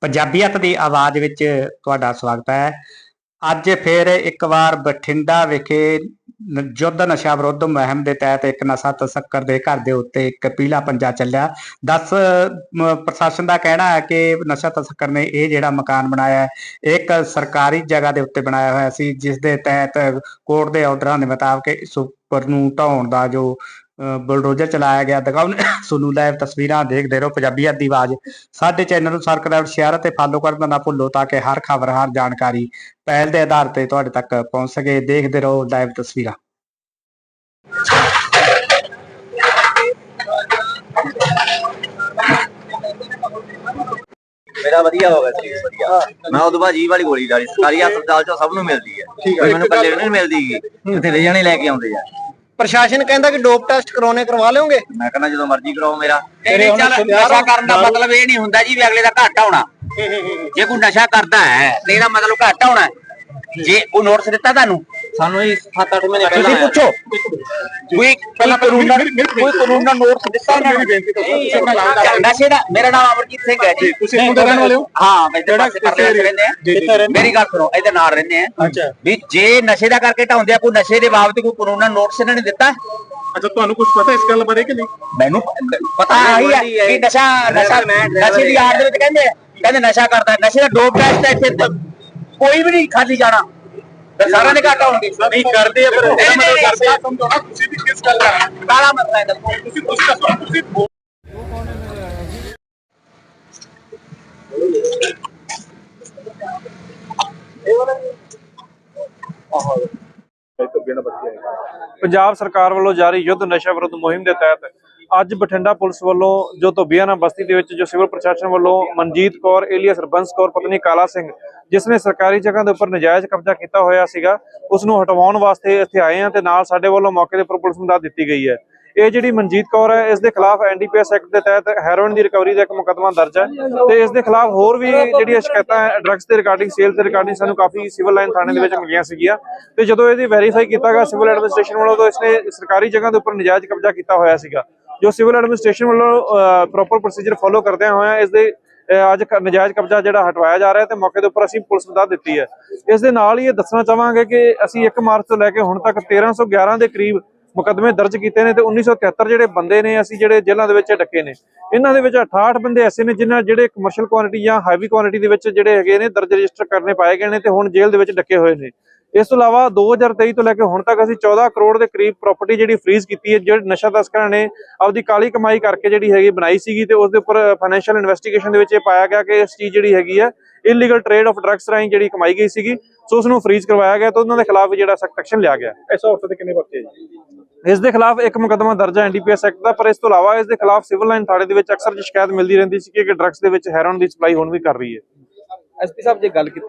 ਪੰਜਾਬੀਅਤ ਦੀ ਆਵਾਜ਼ ਵਿੱਚ ਤੁਹਾਡਾ ਸਵਾਗਤ ਹੈ। ਅੱਜ ਫਿਰ ਇੱਕ ਵਾਰ ਬਠਿੰਡਾ ਵਿਖੇ ਨ- ਯੁੱਧ ਨਸ਼ਾ ਵਿਰੁੱਧ ਮੁਹਿੰਮ ਦੇ ਤਹਿਤ ਇੱਕ ਨਸ਼ਾ ਤਸਕਰ ਦੇ ਘਰ ਦੇ ਉੱਤੇ ਇੱਕ ਪੀਲਾ ਪੰਜਾ ਚੱਲਿਆ। 10 ਪ੍ਰਸ਼ਾਸਨ ਦਾ ਕਹਿਣਾ ਹੈ ਕਿ ਨਸ਼ਾ ਤਸਕਰ ਨੇ ਇਹ ਜਿਹੜਾ ਮਕਾਨ ਬਣਾਇਆ ਹੈ ਇੱਕ ਸਰਕਾਰੀ ਜਗ੍ਹਾ ਦੇ ਉੱਤੇ ਬਣਾਇਆ ਹੋਇਆ ਸੀ, ਜਿਸ ਦੇ ਤਹਿਤ ਕੋਰਟ ਦੇ ਆਰਡਰਾਂ ਦੇ ਮੁਤਾਬਕ ਇਸ ਉੱਪਰ ਨੂੰ ਢਾਉਣ ਦਾ ਜੋ ਬੁਲਡੋਜ਼ਰ ਚਲਾਇਆ ਗਿਆ ਦਿਖਾਉਣ ਸੁਣੂ ਲਾਈਵ ਤਸਵੀਰਾਂ ਦੇਖਦੇ ਰਹੋ ਪੰਜਾਬੀਅਤ ਦੀ ਆਵਾਜ਼। ਸਾਡੇ ਚੈਨਲ ਨੂੰ ਸਬਸਕ੍ਰਾਈਬ ਸ਼ੇਅਰ ਅਤੇ ਫਾਲੋ ਕਰਨਾ ਨਾ ਭੁੱਲੋ ਤਾਂ ਕਿ ਹਰ ਖਬਰ ਹਰ ਜਾਣਕਾਰੀ ਪਹਿਲ ਦੇ ਆਧਾਰ ਤੇ ਤੁਹਾਡੇ ਤੱਕ ਪਹੁੰਚ ਸਕੇ। ਦੇਖਦੇ ਰਹੋ ਲਾਈਵ ਤਸਵੀਰਾਂ। ਮੇਰਾ ਵਧੀਆ ਹੋ ਗਿਆ ਸੀ ਵਧੀਆ। ਮੈਂ ਉਦੋਂ ਬਾਅਦ ਜੀ ਵਾਲੀ ਗੋਲੀ ਡਾਲੀ ਸਰਕਾਰੀ ਹਸਪਤਾਲ ਚੋਂ ਸਭ ਨੂੰ ਮਿਲਦੀ ਹੈ। ਮੈਨੂੰ ਕੱਲੇ ਨੂੰ ਨਹੀਂ ਮਿਲਦੀ ਇੱਥੇ ਲੈ ਜਾਣੇ ਲੈ ਕੇ ਆਉਂਦੇ ਆ। ਪ੍ਰਸ਼ਾਸਨ ਕਹਿੰਦਾ ਕਿ ਡੋਪ ਟੈਸਟ ਕਰਾਉਣੇ ਕਰਵਾ ਲਓਗੇ? ਮੈਂ ਕਹਿੰਦਾ ਜਦੋਂ ਮਰਜ਼ੀ ਕਰਾਓ ਮੇਰਾ। ਨਹੀਂ ਚੱਲ ਨਸ਼ਾ ਕਰਨ ਦਾ ਮਤਲਬ ਇਹ ਨਹੀਂ ਹੁੰਦਾ ਜੀ ਵੀ ਅਗਲੇ ਦਾ ਘਾਟਾ ਹੋਣਾ। ਜੇ ਕੋਈ ਨਸ਼ਾ ਕਰਦਾ ਹੈ ਤੇ ਇਹਦਾ ਮਤਲਬ ਘਾਟਾ ਹੋਣਾ ਹੈ। ਜੇ ਕੋਈ ਨੋਟਿਸ ਦਿੱਤਾ ਤੁਹਾਨੂੰ? ਸਾਨੂੰ ਹੀ 7-8 ਮਹੀਨੇ ਤੁਸੀਂ ਪੁੱਛੋ। ਕੋਈ ਪਹਿਲਾਂ ਕਾਨੂੰਨ ਕੋਈ ਕਾਨੂੰਨ ਦਾ ਨੋਟਿਸ ਦਿੱਤਾ ਇਹਨਾਂ ਨੂੰ? ਨਸ਼ੇ ਦਾ ਮੇਰਾ ਨਾਮ ਅਮਰਜੀਤ ਸਿੰਘ ਹੈ ਜੀ। ਤੁਸੀਂ ਦੇ ਰਹਿਣ ਵਾਲੇ ਹੋ? ਹਾਂ ਮੈਂ ਇੱਧਰ ਪਾਸੇ ਪਰਲੇ ਪਾਸੇ ਰਹਿੰਦੇ ਆ? ਮੇਰੀ ਗੱਲ ਸੁਣੋ ਇਹਦੇ ਨਾਲ ਰਹਿੰਦੇ ਆ ਅੱਛਾ। ਵੀ ਜੇ ਨਸ਼ੇ ਦਾ ਕਰਕੇ ਢਾਉਂਦੇ ਆ ਕੋਈ ਨਸ਼ੇ ਦੇ ਬਾਬਤ ਕੋਈ ਕਾਨੂੰਨ ਦਾ ਨੋਟਿਸ ਇਹਨਾਂ ਨੇ ਦਿੱਤਾ? ਅੱਛਾ ਤੁਹਾਨੂੰ ਕੁਝ ਪਤਾ ਇਸ ਗੱਲ ਬਾਰੇ ਕਿ ਨਹੀਂ? ਮੈਨੂੰ ਪਤਾ ਆਹੀ ਹੈ ਕਿ ਨਸ਼ਾ ਨਸ਼ਾ ਨਸ਼ੇ ਦੀ ਆੜ ਦੇ ਵਿੱਚ ਕਹਿੰਦੇ ਆ, ਕਹਿੰਦੇ ਨਸ਼ਾ ਕਰਦਾ ਨਸ਼ੇ ਦਾ ਡੋਪ ਟੈਸਟ ਹੈ ਇੱਥੇ। ਕੋਈ ਵੀ ਨਹੀਂ ਖਾਲੀ ਜਾਣਾ। ਸਾਰਿਆਂ ਦੇ ਘਾਟਾ ਹੋਣਗੇ ਨਹੀਂ ਕਰਦੇ ਆ ਨਹੀਂ, ਇਹਦਾ ਮਤਲਬ ਕਰਦੇ ਆ। ਸਮਝਾਉਣਾ ਤੁਸੀਂ ਵੀ ਕਿਸ ਗੱਲ ਦਾ ਕਾਲਾ ਮਸਲਾ ਹੈ ਦੱਸੋ। ਤੁਸੀਂ ਕੁਝ ਦੱਸੋ ਤੁਸੀਂ ਪੰਜਾਬ ਸਰਕਾਰ ਵੱਲੋਂ ਜਾਰੀ ਯੁੱਧ ਨਸ਼ਾ ਵਿਰੁੱਧ ਮੁਹਿੰਮ ਦੇ ਤਹਿਤ ਅੱਜ ਬਠਿੰਡਾ ਪੁਲਿਸ ਵੱਲੋਂ ਜੋ ਧੋਬੀਆਣਾ ਬਸਤੀ ਦੇ ਵਿੱਚ ਜੋ ਸਿਵਲ ਪ੍ਰਸ਼ਾਸਨ ਵੱਲੋਂ ਮਨਜੀਤ ਕੌਰ, ਏਲੀਅਸ ਰਬੰਸ ਕੌਰ, ਪਤਨੀ ਕਾਲਾ ਸਿੰਘ, ਜਿਸ ਨੇ ਸਰਕਾਰੀ ਜਗ੍ਹਾ ਦੇ ਉੱਪਰ ਨਜਾਇਜ਼ ਕਬਜ਼ਾ ਕੀਤਾ ਹੋਇਆ ਸੀਗਾ, ਉਸ ਨੂੰ ਹਟਵਾਉਣ ਵਾਸਤੇ ਇੱਥੇ ਆਏ ਆ ਤੇ ਨਾਲ ਸਾਡੇ ਵੱਲੋਂ ਮੌਕੇ ਦੇ ਉੱਪਰ ਪੁਲਿਸ ਨੂੰ ਦੱਸ ਦਿੱਤੀ ਗਈ ਹੈ। ਇਹ ਜਿਹੜੀ ਮਨਜੀਤ ਕੌਰ ਹੈ, ਇਸ ਦੇ ਖਿਲਾਫ ਐਨਡੀਪੀਐਸ ਐਕਟ ਦੇ ਤਹਿਤ ਹੈਰੋਇਨ ਦੀ ਰਿਕਵਰੀ ਦਾ ਇੱਕ ਮੁਕੱਦਮਾ ਦਰਜ ਹੈ ਤੇ ਇਸ ਦੇ ਖਿਲਾਫ ਹੋਰ ਵੀ ਜਿਹੜੀਆਂ ਸ਼ਿਕਾਇਤਾਂ ਡਰੱਗਸ ਦੇ ਰਿਗਾਰਡਿੰਗ ਸੇਲ ਦੇ ਰਿਗਾਰਡਿੰਗ ਸਾਨੂੰ ਕਾਫੀ ਸਿਵਲ ਲਾਈਨ ਥਾਣੇ ਦੇ ਵਿੱਚ ਮਿਲੀਆਂ ਸੀਗੀਆਂ। ਤੇ ਜਦੋਂ ਇਹਦੀ ਵੈਰੀਫਾਈ ਕੀਤਾ ਗਿਆ, ਸਿਵਲ ਐਡਮਿਨਿਸਟ੍ਰੇਸ਼ਨ ਵੱਲੋਂ, ਤਾਂ ਇਸਨੇ ਸਰਕਾਰੀ ਜਗ੍ਹਾ ਦੇ ਉੱਪਰ ਨਜਾਇਜ਼ ਕਬਜ਼ਾ ਕੀਤਾ ਹੋਇਆ ਸੀਗਾ। ਜੋ ਸਿਵਲ ਐਡਮਿਨਿਸਟ੍ਰੇਸ਼ਨ ਵੱਲੋਂ ਪ੍ਰੋਪਰ ਪ੍ਰੋਸੀਜਰ ਫੋਲੋ ਕਰਦਿਆਂ ਹੋਇਆਂ ਇਸ ਦੇ ਅੱਜ ਨਜਾਇਜ਼ ਕਬਜ਼ਾ ਜਿਹੜਾ ਹਟਵਾਇਆ ਜਾ ਰਿਹਾ ਤੇ ਮੌਕੇ ਦੇ ਉੱਪਰ ਅਸੀਂ ਪੁਲਿਸ ਨੂੰ ਦੱਸ ਦਿੱਤੀ ਹੈ। ਇਸ ਦੇ ਨਾਲ ਹੀ ਇਹ ਦੱਸਣਾ ਚਾਹਾਂਗੇ ਕਿ ਅਸੀਂ 1 ਮਾਰਚ ਤੋਂ ਲੈ ਕੇ ਹੁਣ ਤੱਕ 1311 ਦੇ ਕਰੀਬ ਮੁਕੱਦਮੇ ਦਰਜ ਕੀਤੇ ਨੇ ਤੇ 1973 ਜਿਹੜੇ ਬੰਦੇ ਨੇ, ਅਸੀਂ ਜਿਹੜੇ ਜੇਲ੍ਹਾਂ ਦੇ ਵਿੱਚ ਡੱਕੇ ਨੇ। ਇਹਨਾਂ ਦੇ ਵਿੱਚ 68 ਬੰਦੇ ਐਸੇ ਨੇ ਜਿਨ੍ਹਾਂ ਜਿਹੜੇ ਕਮਰਸ਼ੀਅਲ ਕੁਆਂਟੀਟੀ ਜਾਂ ਹਾਈਵੀ ਕੁਆਂਟੀਟੀ ਦੇ ਵਿੱਚ ਜਿਹੜੇ ਹੈਗੇ ਨੇ, ਦਰਜ ਰਜਿਸਟਰ ਕਰਨੇ ਪਾਏ ਗਏ ਨੇ ਤੇ ਹੁਣ ਜੇਲ੍ਹ ਦੇ ਵਿੱਚ ਡੱਕੇ ਹੋਏ ਨੇ। ਇਸ ਤੋਂ ਇਲਾਵਾ 2023 ਤੋਂ ਲੈ ਕੇ ਹੁਣ ਤੱਕ ਅਸੀਂ 14 ਕਰੋੜ ਦੇ ਕਰੀਬ ਪ੍ਰਾਪਰਟੀ ਜਿਹੜੀ ਫ੍ਰੀਜ਼ ਕੀਤੀ ਹੈ ਜਿਹੜੇ ਨਸ਼ਾ ਤਸਕਰਾਂ ਨੇ ਆਪਦੀ ਕਾਲੀ ਕਮਾਈ ਕਰਕੇ ਜਿਹੜੀ ਹੈਗੀ ਬਣਾਈ ਸੀਗੀ ਤੇ ਉਸ ਦੇ ਉੱਪਰ ਫਾਈਨੈਂਸ਼ੀਅਲ ਇਨਵੈਸਟੀਗੇਸ਼ਨ ਦੇ ਵਿੱਚ ਇਹ ਪਾਇਆ ਗਿਆ ਕਿ ਇਸ ਚੀਜ਼ ਜਿਹੜੀ ਹੈਗੀ ਹੈ ਇਲੀਗਲ ਟ੍ਰੇਡ ਆਫ ਡਰੱਗਸ ਰਾਹੀਂ ਜਿਹੜੀ ਕਮਾਈ ਗਈ ਸੀਗੀ ਸੋ ਉਸ ਨੂੰ ਫ੍ਰੀਜ਼ ਕਰਵਾਇਆ ਗਿਆ ਤੇ ਉਹਨਾਂ ਦੇ ਖਿਲਾਫ ਜਿਹੜਾ ਸਖਤ ਐਕਸ਼ਨ ਲਿਆ ਗਿਆ। ਇਸ ਔਰਤ ਦੇ ਕਿੰਨੇ ਬੱਚੇ ਜੀ? ਇਸ ਦੇ ਖਿਲਾਫ ਇੱਕ ਮੁਕੱਦਮਾ ਦਰਜ ਹੈ ਐਨਡੀਪੀਐਸ ਐਕਟ ਦਾ ਪਰ ਇਸ ਤੋਂ ਇਲਾਵਾ ਇਸ ਦੇ ਖਿਲਾਫ ਸਿਵਲ ਲਾਈਨ ਥਾਣੇ ਦੇ ਵਿੱਚ ਅਕਸਰ ਸ਼ਿਕਾਇਤ ਮਿਲਦੀ ਰਹਿੰਦੀ ਸੀ ਕਿ ਡਰੱਗਸ ਦੇ ਵਿੱਚ ਹੈਰੋਨ ਦੀ ਸਪਲਾਈ ਹੁਣ ਵੀ ਕਰ ਰਹੀ ਹੈ। ਐਸਪੀ ਸਾਹਿਬ ਜੇ ਗੱਲ ਕੀਤੀ